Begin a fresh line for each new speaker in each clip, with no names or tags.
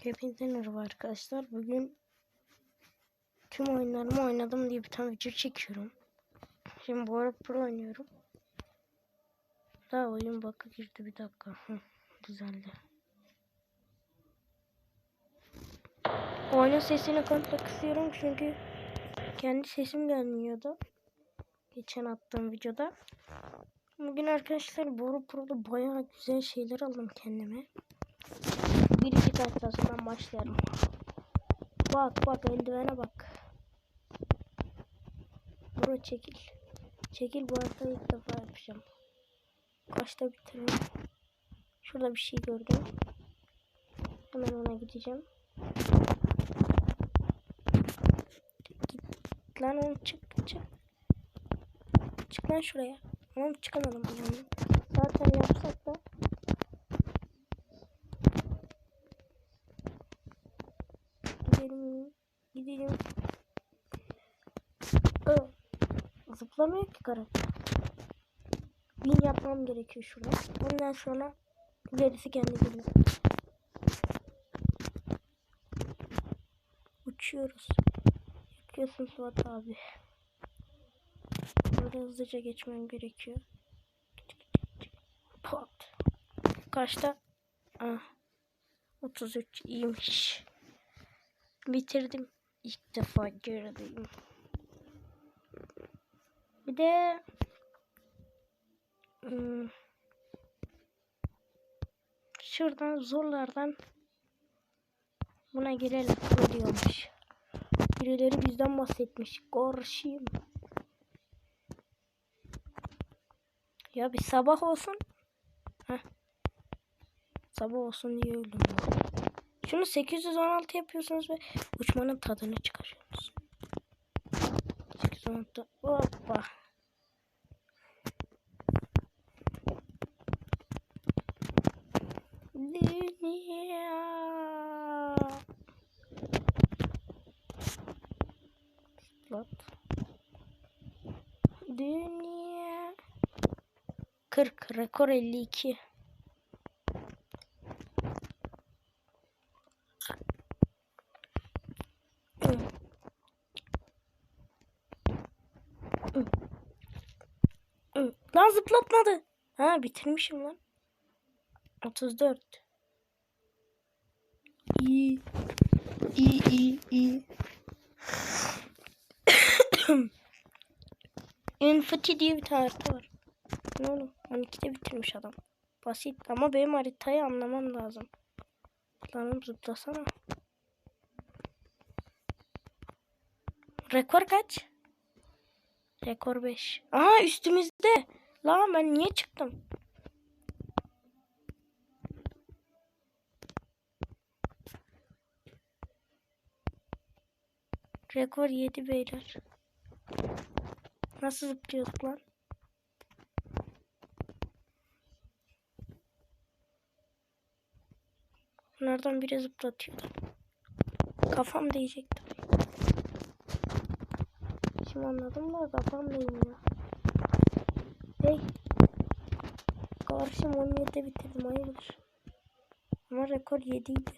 Hepinize merhaba arkadaşlar. Bugün tüm oyunlarımı oynadım diye bir tane video çekiyorum. Şimdi bu arada pro oynuyorum. Daha oyun bakı girdi bir dakika. Hı. Oyunun sesini komple kısıyorum çünkü kendi sesim gelmiyordu. Geçen attığım videoda. Bugün arkadaşlar Boru Pro'da bayağı güzel şeyler aldım kendime. Birinci kartlasından başlayalım. Bak bak eldivene bak. Bro çekil. Çekil bu haritayı ilk defa yapacağım. Kaçta bitiririm. Şurada bir şey gördüm. Hemen ona gideceğim. Git lan oğlum çık çık. Çık lan şuraya. Tamam çıkamadım. Zaten yapsak da Gidelim. Gidelim. Ö. Zıplamıyor ki karakter. Bin yapmam gerekiyor şurada. Ondan sonra gerisi kendi geliyor. Uçuyoruz. Yakıyorsun Suat abi. Burada hızlıca geçmem gerekiyor. Pat. Kaçta? Ah. 33 iyiymiş. Bitirdim. İlk defa girdim. De hmm, şuradan zorlardan buna girelim diyormuş. Birileri bizden bahsetmiş. Korşiyim. Ya bir sabah olsun. Heh. Sabah olsun diye öldüm. Şunu 816 yapıyorsunuz ve uçmanın tadını çıkarıyorsunuz. 816 hoppa. Dünya. Slot. Dünya. 40 rekor 52. Hı, Lan zıplatmadı. Ha bitirmişim lan. 34. İyi. İyi iyi iyi. Infinity diye bir tane harita var. Ne oğlum? 12'de bitirmiş adam. Basit ama benim haritayı anlamam lazım. Lan zıplasana. Rekor kaç? Rekor 5. Aha üstümüzde. Lan ben niye çıktım? Rekor 7 beyler. Nasıl zıplıyorduk lan? Bunlardan biri zıplatıyordu. Kafam değecekti. Şimdi anladım da kafam değmiyor. Hey. Karşım 17'de bitirdim hayırdır. Ama rekor 7 idi.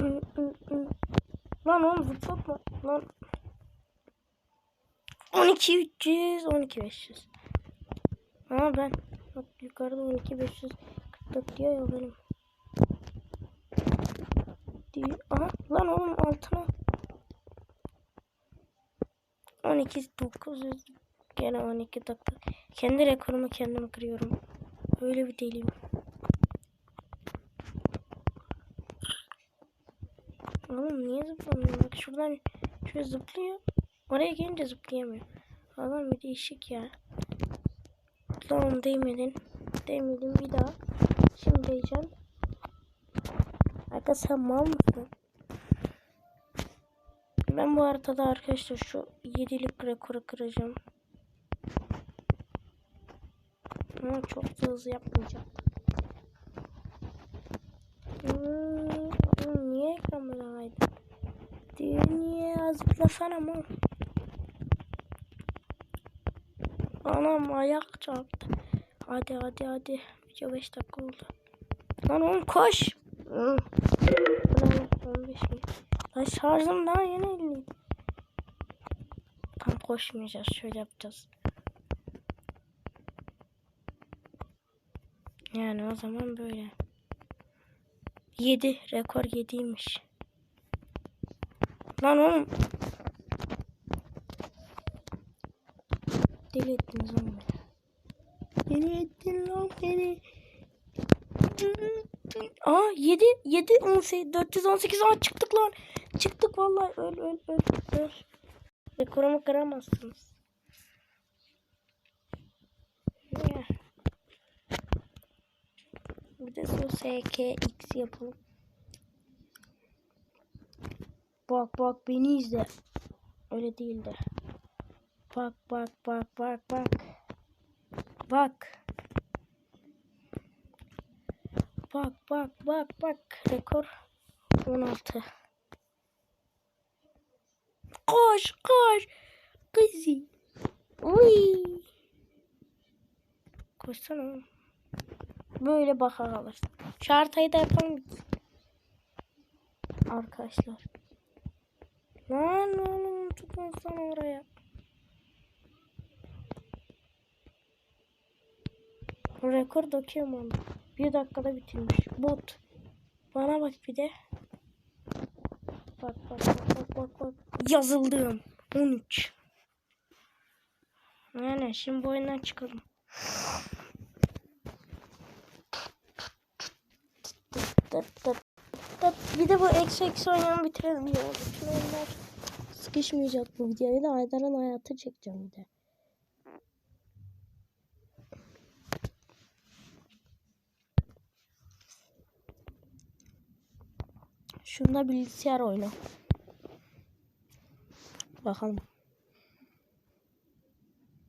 Hı, hı, hı. Lan oğlum zıplatma. Lan. 12 300 12 500. Ha ben. Bak yukarıda 12 544 diyor ya benim. Değil. Aha lan oğlum altına. 12 900 gene 12 dakika. Kendi rekorumu kendim kırıyorum. Öyle bir deliyim. Oğlum niye zıplamıyor? Bak şuradan şöyle zıplıyor. Oraya gelince zıplayamıyor. Adam bir değişik ya. Lan değmedin. Değmedin bir daha. Şimdi değeceğim. Aga sen mal mısın? Ben bu haritada arkadaşlar şu 7'lik rekoru kıracağım. Ama çok da hızlı yapmayacağım. Hmm, niye kameraydı? Dünya zıplasana mı? Anam ayak çarptı. Hadi hadi hadi. Video 5 dakika oldu. Lan oğlum koş. Hı. Ulan 15 mi? Lan şarjım daha yeni 50. Tam koşmayacağız. Şöyle yapacağız. Yani o zaman böyle. 7. Rekor 7'ymiş. Lan oğlum. Deli ettiniz oğlum. Deli ettin lan beni. Aa 7 7 18 418 aa çıktık lan. Çıktık vallahi öl öl öl öl. Rekorumu kıramazsınız. Bir de SKX yapalım. Bak bak beni izle. Öyle değil de. Bak bak bak bak bak. Bak. Bak bak bak bak. Rekor 16. Koş koş. Kızı. Uy. Koşsana. Böyle baka kalırsın. Şu haritayı da yapalım. Arkadaşlar. Lan oğlum tutun sana oraya. Rekor onu. Bir dakikada bitirmiş. Bot. Bana bak bir de. Bak bak bak bak bak bak. Yazıldım. 13. Yani şimdi bu oyundan çıkalım. Tıt tıt. Bir de bu eksi eksi oynayan bitirelim ya. Oyunlar sıkışmayacak bu videoya da Aydar'ın hayatı çekeceğim bir de. Şunda bilgisayar oyna. Bakalım.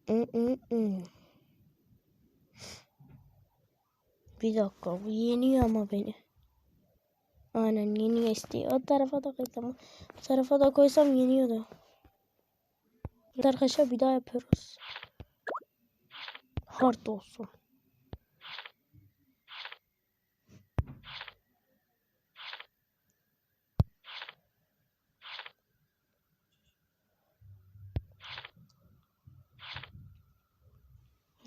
Mm, mm, mm. Bir dakika bu yeniyor ama beni. Aynen yeniyor istiyor. O tarafa da koysam. Bu tarafa da koysam yeniyordu. Evet Arkadaşlar bir daha yapıyoruz. Hard olsun.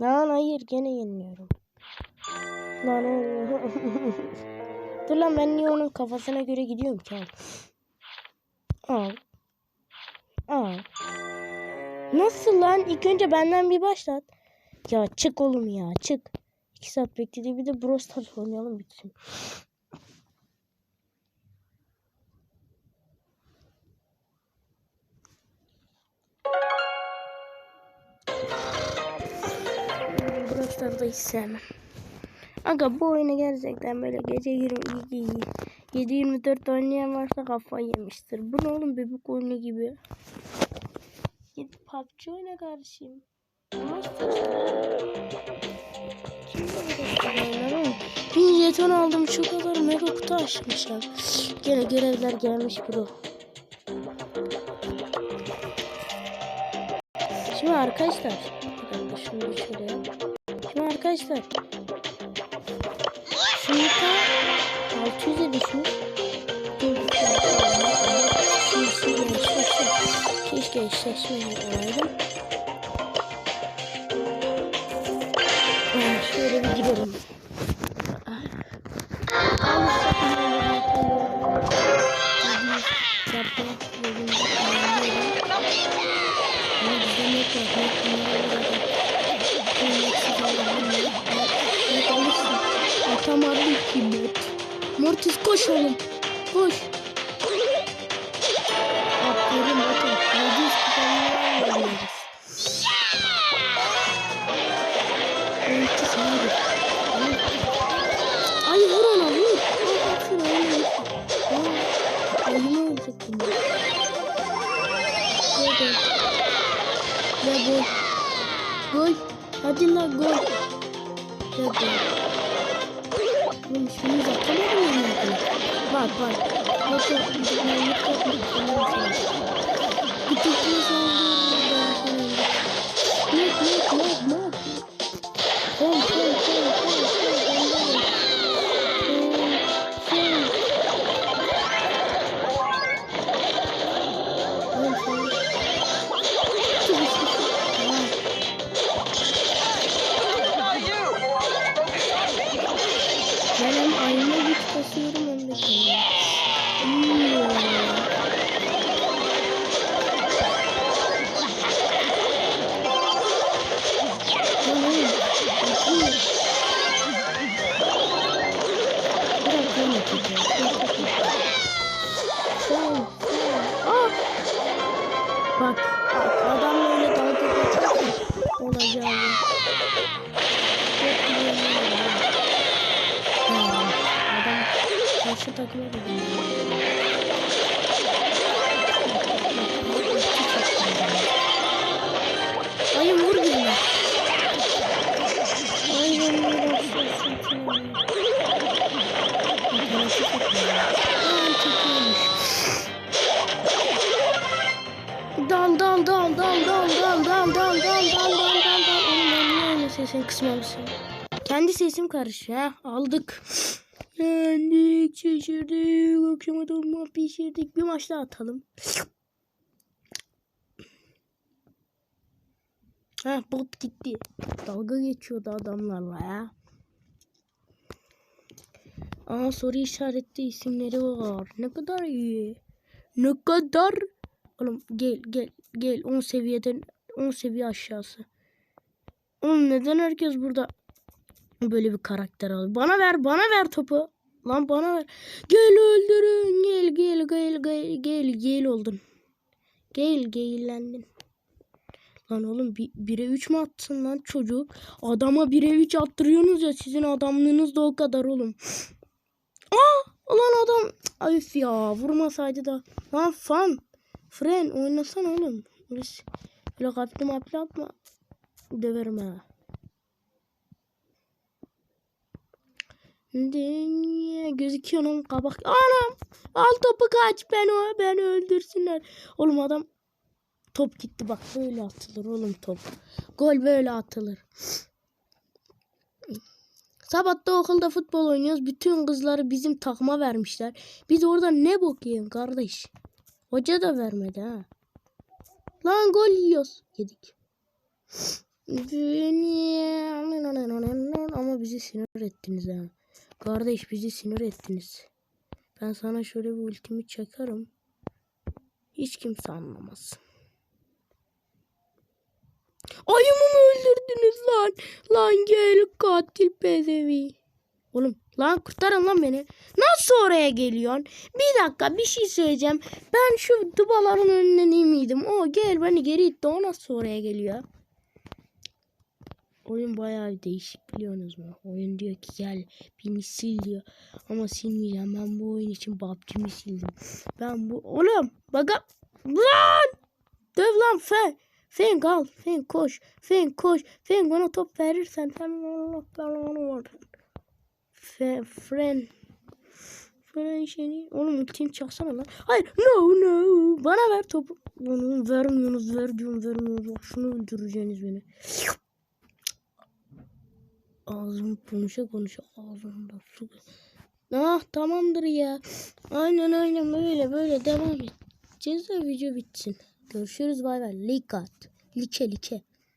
Lan hayır gene yeniliyorum. Lan. Dur lan ben niye onun kafasına göre gidiyorum ki abi? Al. Al. Nasıl lan? İlk önce benden bir başlat. Ya çık oğlum ya çık. İki saat bekledi bir de Brawl Stars oynayalım bitsin. Brawl Stars'ı hiç sevmem. Aga bu oyunu gerçekten böyle gece 22 7-24 oynayan varsa kafayı yemiştir. Bu ne oğlum bebek oyunu gibi. Git PUBG oyna kardeşim. Bin jeton aldım şu kadar mega kutu açmışlar. Gene görevler gelmiş bro. Şimdi arkadaşlar. Bir bir. Şimdi arkadaşlar. Şurada 600'e düşmüş. Keşke eşleşmeyi olaydım. Yani şöyle bir girelim. Atamadım ki bot. Mortis koş oğlum. Koş. Aferin bakın. Mortis kupanları alıyoruz. Mortis hadi. Ay vur ona Bak. Gitmeyi yapma. Bir tekniği saldırıyor. Nok nok nok Ayı vur ne yapıyorsun Dal dal dal dal dal dal dal dal dal dal dal dal dal Oğlum ben niye öyle? Kendi sesim karışıyor ha. Aldık. Şaşırdık, akşama dolma pişirdik. Bir maç daha atalım. Ha bot gitti. Dalga geçiyordu adamlarla ya. Aa soru işaretli isimleri var. Ne kadar iyi. Ne kadar. Oğlum gel gel gel 10 seviyeden 10 seviye aşağısı. Oğlum neden herkes burada böyle bir karakter alıyor? Bana ver bana ver topu. Lan bana ver. Gel öldürün. Gel gel gel gel gel gel oldun. Gel geylendin. Lan oğlum 1'e 3 mü atsın lan çocuk? Adama 1'e 3 attırıyorsunuz ya sizin adamlığınız da o kadar oğlum. Aa lan adam ayıf ya vurmasaydı da. Lan fan. Fren oynasana oğlum. Biz böyle kaptım apli atma. Döverim ha. Dünya gözüküyor lan kabak. Anam al topu kaç ben o beni öldürsünler. Oğlum adam top gitti bak böyle atılır oğlum top. Gol böyle atılır. Sabahta okulda futbol oynuyoruz. Bütün kızları bizim takıma vermişler. Biz orada ne bok yiyelim kardeş. Hoca da vermedi ha. Lan gol yiyoruz. Yedik. Ama bizi sinir ettiniz ha. Kardeş bizi sinir ettiniz. Ben sana şöyle bir ultimi çakarım. Hiç kimse anlamaz. Ayımı mı öldürdünüz lan? Lan gel katil pezevi. Oğlum lan kurtarın lan beni. Nasıl oraya geliyorsun? Bir dakika bir şey söyleyeceğim. Ben şu dubaların önünden iyi miydim? O gel beni geri itti. O nasıl oraya geliyor? Oyun bayağı değişik biliyorsunuz mu? Oyun diyor ki gel beni sil diyor. Ama silmeyeceğim. Ben bu oyun için PUBG'mi sildim. Ben bu... Oğlum baka... Lan! Döv lan fen. Fen kal. Fen koş. Fen koş. Fen bana top verirsen sen Allah belanı var. Fen, fren. Fren şeyini. Oğlum ultim çaksana lan. Hayır. No no. Bana ver topu. Bunu vermiyorsunuz. Ver diyorum vermiyorsunuz. Bak şunu öldüreceğiniz beni. Ağzım konuşa konuşa ağzımda su. Ah tamamdır ya. Aynen aynen böyle böyle devam edeceğiz de video bitsin. Görüşürüz bay bay. Like at. Like like.